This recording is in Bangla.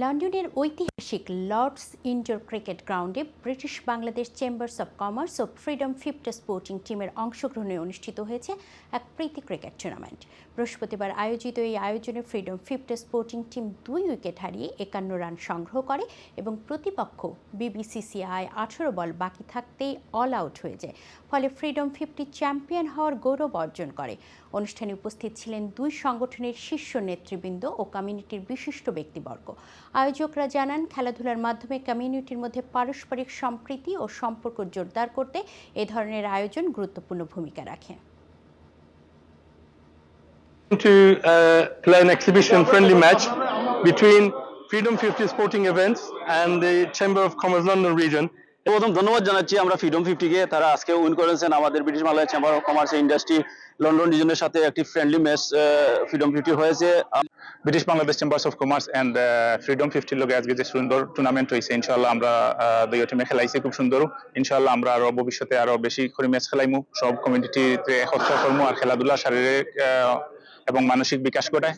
লন্ডনের ঐতিহাসিক লর্ডস ইনডোর ক্রিকেট গ্রাউন্ডে British Bangladesh chambers of commerce O freedom fifty sporting টিমের অংশগ্রহণে অনুষ্ঠিত হয়েছে এক প্রীতি ক্রিকেট টুর্নামেন্ট। বৃহস্পতিবার আয়োজিত এই আয়োজনে ফ্রিডম ফিফটি স্পোর্টিং টিম দুই উইকেট হারিয়ে একান্ন রান সংগ্রহ করে এবং প্রতিপক্ষ বিবিসিসিআই আঠারো বল বাকি থাকতেই অল আউট হয়ে যায়। ফলে ফ্রিডম ফিফটি চ্যাম্পিয়ন হওয়ার গৌরব অর্জন করে। অনুষ্ঠানে উপস্থিত ছিলেন দুই সংগঠনের শীর্ষ নেতৃবৃন্দ ও কমিউনিটির বিশিষ্ট ব্যক্তিবর্গ। আয়োজকরা জানান খেলাধুলার মাধ্যমে কমিউনিটির মধ্যে পারস্পরিক সম্প্রীতি ও সম্পর্ক জোরদার করতে এ ধরনের আয়োজন গুরুত্বপূর্ণ ভূমিকা রাখে to uh, play an exhibition friendly match between Freedom 50 Sporting Events and the Chamber of Commerce London region. প্রথম ধন্যবাদ জানাচ্ছি আমরা ফ্রিডম ফিফটিকে তারা আজকে উইন করেছেন আমাদের British Bangladesh chamber of commerce industry London রিজনের সাথে একটি ফ্রেন্ডলি ম্যাচ ফ্রিডম ফিফটি হয়েছে। British Bangladesh chambers of commerce and freedom ফিফটির লোকে আজকে যে সুন্দর টুর্নামেন্ট হয়েছে ইনশাল্লাহ আমরা দুই টিমে খেলাইছি, খুব সুন্দর। ইনশাল্লাহ আমরা আরও ভবিষ্যতে আরও বেশি করে ম্যাচ খেলাইমু। সব কমিউনিটিতে করব আর খেলাধুলা, শারীরিক এবং মানসিক বিকাশ ঘটায়।